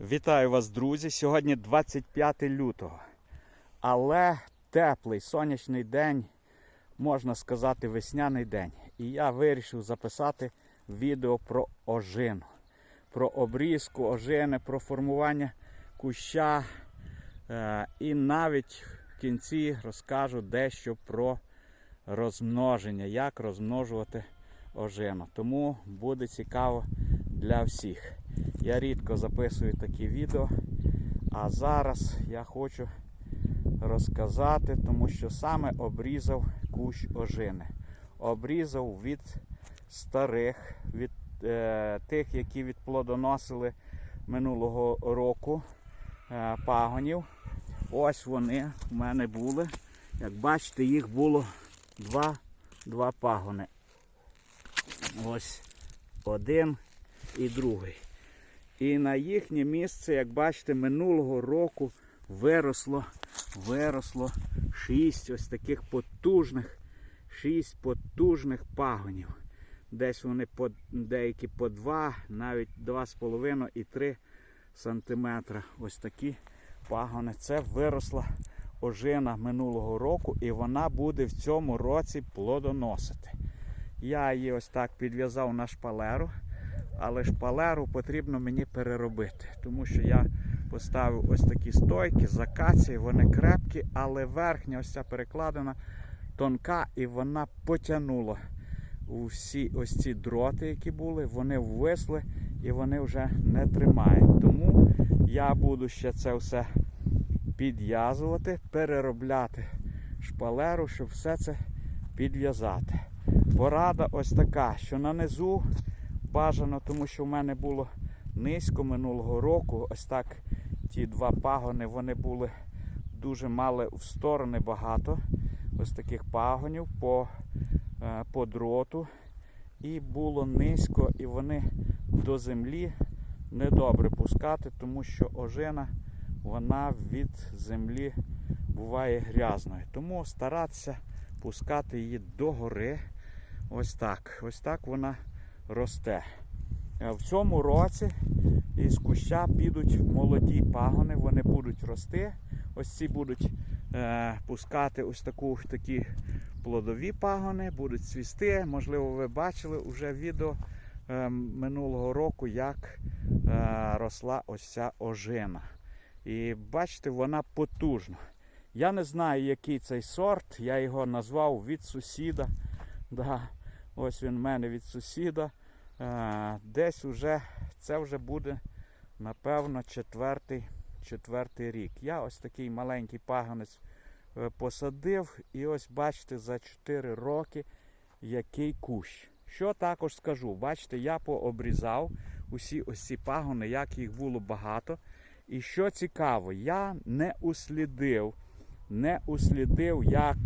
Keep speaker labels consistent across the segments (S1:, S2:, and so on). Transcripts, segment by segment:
S1: Вітаю вас, друзі! Сьогодні 25 лютого. Але теплий сонячний день, можна сказати, весняний день. І я вирішив записати відео про ожину, про обрізку ожини, про формування куща. Е, І навіть в кінці розкажу дещо про розмноження, як розмножувати ожину. Тому буде цікаво для всіх. Я рідко записую такі відео, а зараз я хочу розказати, тому що саме обрізав кущ ожини. Обрізав від старих, від е, тих, які відплодоносили минулого року е, пагонів. Ось вони в мене були. Як бачите, їх було два, два пагони. Ось один і другий. І на їхнє місце, як бачите, минулого року виросло, виросло шість ось таких потужних, шість потужних пагонів. Десь вони по, деякі по два, навіть два з половиною і три сантиметра. Ось такі пагони. Це виросла ожина минулого року, і вона буде в цьому році плодоносити. Я її ось так підв'язав на шпалеру, але шпалеру потрібно мені переробити, тому що я поставив ось такі стойки з акації, вони крепкі, але верхня ось ця перекладина тонка і вона потягнула усі ось ці дроти, які були, вони ввисли і вони вже не тримають. Тому я буду ще це все підв'язувати, переробляти шпалеру, щоб все це підв'язати. Порада ось така, що на низу бажано, тому що в мене було низько минулого року. Ось так ті два пагони вони були дуже мали в сторони багато. Ось таких пагонів по, е, по дроту. І було низько, і вони до землі недобре пускати, тому що ожина вона від землі буває грязною. Тому старатися пускати її догори. Ось так. Ось так вона росте. Е, В цьому році із куща підуть молоді пагони, вони будуть рости. Ось ці будуть е, пускати ось таку, такі плодові пагони, будуть цвісти. Можливо, ви бачили вже відео е, минулого року, як е, росла ось ця ожина. І бачите, вона потужна. Я не знаю, який цей сорт, я його назвав від сусіда. Да, ось він в мене від сусіда. Е, десь уже це вже буде, напевно, четвертий, четвертий рік. Я ось такий маленький паганець е, посадив, і ось бачите, за 4 роки який кущ. Що також скажу, бачите, я пообрізав усі ось ці пагони, як їх було багато. І що цікаво, я не услідив, не услідив, як,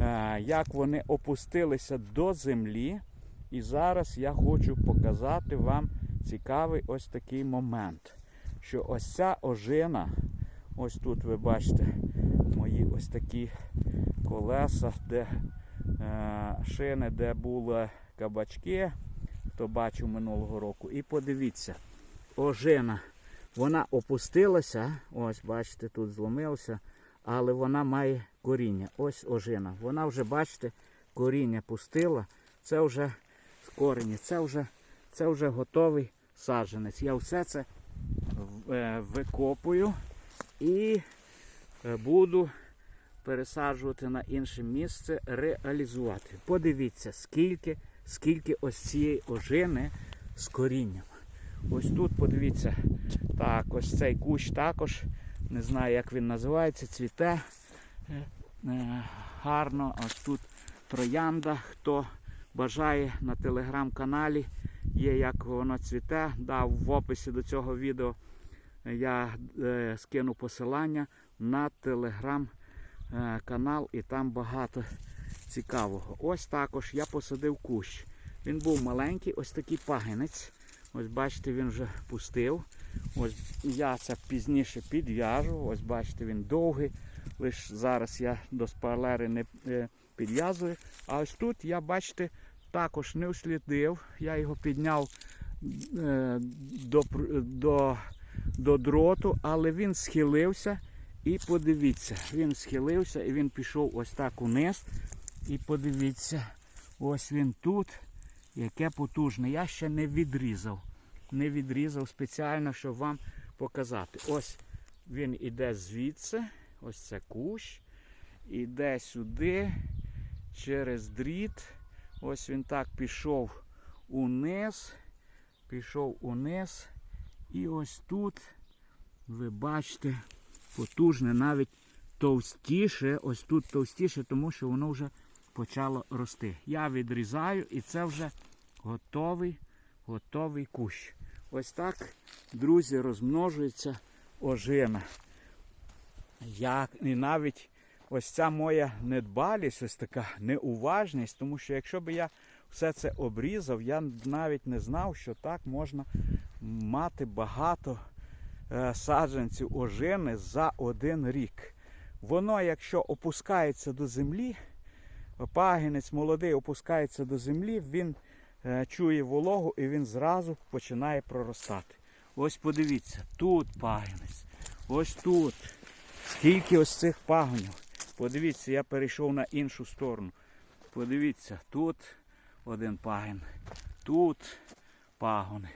S1: е, як вони опустилися до землі. І зараз я хочу показати вам цікавий ось такий момент. Що ось ця ожина, ось тут ви бачите мої ось такі колеса, де е, шини, де були кабачки, хто бачив минулого року. І подивіться, ожина, вона опустилася, ось бачите, тут зломився, але вона має коріння. Ось ожина. Вона вже, бачите, коріння пустила. Це вже корені, це вже, це вже готовий саджанець. Я все це е, викопую і е, буду пересаджувати на інше місце, реалізувати. Подивіться, скільки, скільки ось цієї ожини з корінням. Ось тут, подивіться, так, ось цей кущ також, не знаю, як він називається, цвіте е, е, гарно. Ось тут троянда. Хто бажає на телеграм-каналі, є як воно цвіте. Да, в описі до цього відео я е, скину посилання на телеграм-канал і там багато цікавого. Ось також я посадив кущ. Він був маленький, ось такий пагинець. Ось бачите, він вже пустив. Ось я це пізніше підв'яжу. Ось бачите, він довгий. Лише зараз я до спалери не е, підв'язую. А ось тут я, бачите, також не услідив. Я його підняв е, до, до до дроту, але він схилився. І подивіться, він схилився і він пішов ось так униз. І подивіться, ось він тут, яке потужне. Я ще не відрізав. Не відрізав спеціально, щоб вам показати. Ось він іде звідси, ось це кущ, іде сюди, через дріт. Ось він так пішов униз, пішов униз. І ось тут, ви бачите, потужне, навіть товстіше, ось тут товстіше, тому що воно вже почало рости. Я відрізаю і це вже готовий, готовий кущ. Ось так, друзі, розмножується ожина. Як і навіть ось ця моя недбалість, ось така неуважність, тому що якщо б я все це обрізав, я навіть не знав, що так можна мати багато е, саджанців ожини за один рік. Воно, якщо опускається до землі, пагінець молодий опускається до землі, він чує вологу і він зразу починає проростати. Ось подивіться, тут пагінець, ось тут. Скільки ось цих пагонів. Подивіться, я перейшов на іншу сторону. Подивіться, тут один пагін, тут пагони.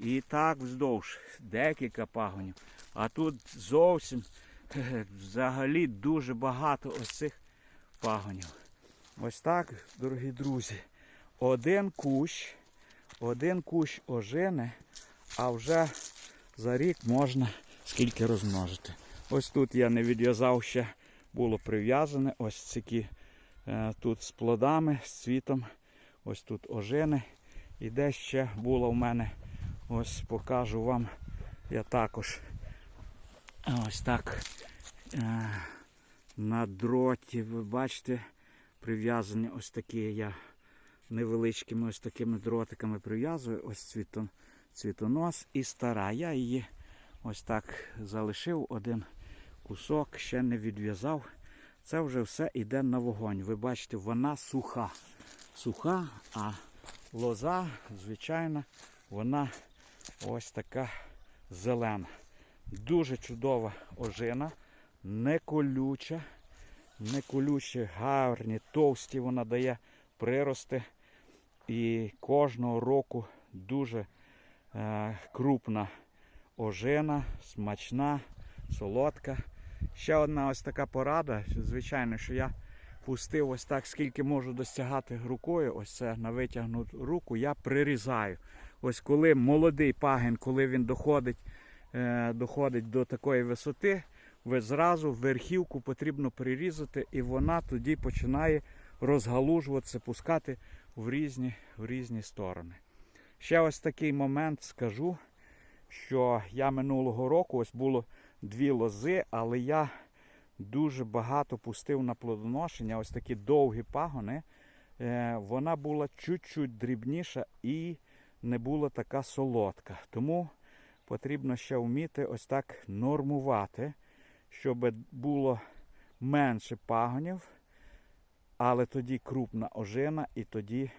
S1: І так вздовж декілька пагонів. А тут зовсім е, взагалі дуже багато ось цих пагонів. Ось так, дорогі друзі. Один кущ, один кущ ожини, а вже за рік можна скільки розмножити. Ось тут я не відв'язав ще, було прив'язане. Ось такі е, тут з плодами, з цвітом. Ось тут ожини. І де ще було в мене, ось покажу вам. Я також ось так е, на дроті, ви бачите, прив'язані ось такі я невеличкими ось такими дротиками прив'язую. Ось цвітон, цвітонос і стара. Я її ось так залишив один кусок, ще не відв'язав. Це вже все йде на вогонь. Ви бачите, вона суха. Суха, а лоза, звичайно, вона ось така зелена. Дуже чудова ожина, не колюча, не колючі, гарні, товсті вона дає прирости. І кожного року дуже е, крупна ожина, смачна, солодка. Ще одна ось така порада. Звичайно, що я пустив ось так, скільки можу достягати рукою. Ось це на витягнуту руку, я прирізаю. Ось коли молодий пагін, коли він доходить, е, доходить до такої висоти, ви зразу верхівку потрібно прирізати, і вона тоді починає розгалужуватися, пускати в різні, в різні сторони. Ще ось такий момент скажу, що я минулого року ось було дві лози, але я дуже багато пустив на плодоношення. Ось такі довгі пагони. Е, Вона була чуть-чуть дрібніша і не була така солодка. Тому потрібно ще вміти ось так нормувати, щоб було менше пагонів, але тоді крупна ожина і тоді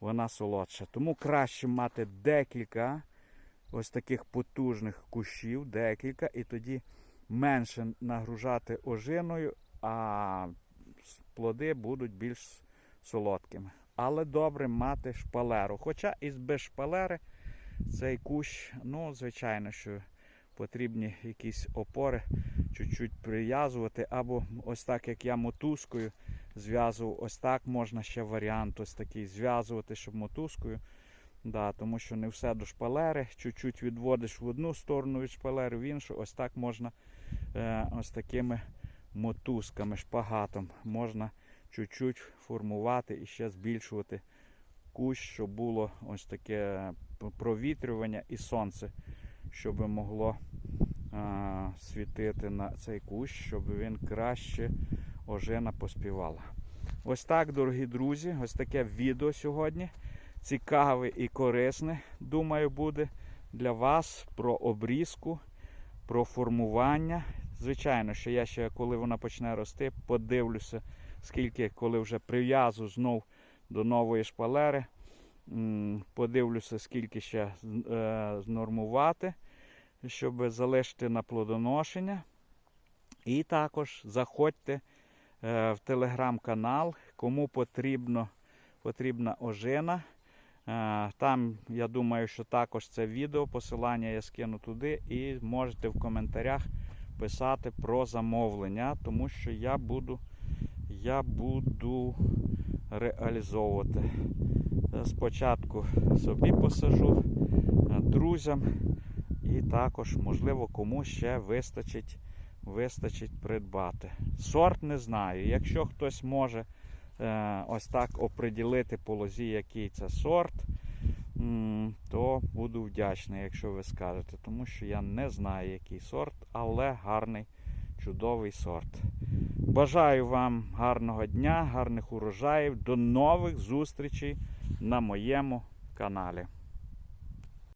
S1: вона солодша. Тому краще мати декілька ось таких потужних кущів, декілька, і тоді менше нагружати ожиною, а плоди будуть більш солодкими. Але добре мати шпалеру. Хоча і без шпалери цей кущ, ну, звичайно, що потрібні якісь опори чуть-чуть прив'язувати. Або ось так, як я мотузкою зв'язував, ось так можна ще варіант ось такий зв'язувати, щоб мотузкою. Да, Тому що не все до шпалери. Чуть-чуть відводиш в одну сторону від шпалери, в іншу. Ось так можна е, ось такими мотузками, шпагатом. Можна чуть-чуть формувати і ще збільшувати кущ, щоб було ось таке провітрювання і сонце, щоб могло е, світити на цей кущ, щоб він краще ожина поспівала. Ось так, дорогі друзі, ось таке відео сьогодні цікаве і корисне, думаю, буде для вас про обрізку, про формування. Звичайно, що я ще, коли вона почне рости, подивлюся, скільки, коли вже прив'язу знов до нової шпалери. Подивлюся, скільки ще е, знормувати щоб залишити на плодоношення. І також заходьте в телеграм-канал, кому потрібно, потрібна ожина. Е, Там, я думаю, що також це відео, посилання я скину туди, і можете в коментарях писати про замовлення, тому що я буду, я буду реалізовувати. Е, Спочатку собі посажу, е, друзям, і також, можливо, комусь ще вистачить, вистачить придбати. Сорт не знаю. Якщо хтось може е, ось так оприділити по лозі, який це сорт, то буду вдячний, якщо ви скажете, тому що я не знаю, який сорт, але гарний, чудовий сорт. Бажаю вам гарного дня, гарних урожаїв. До нових зустрічей на моєму каналі.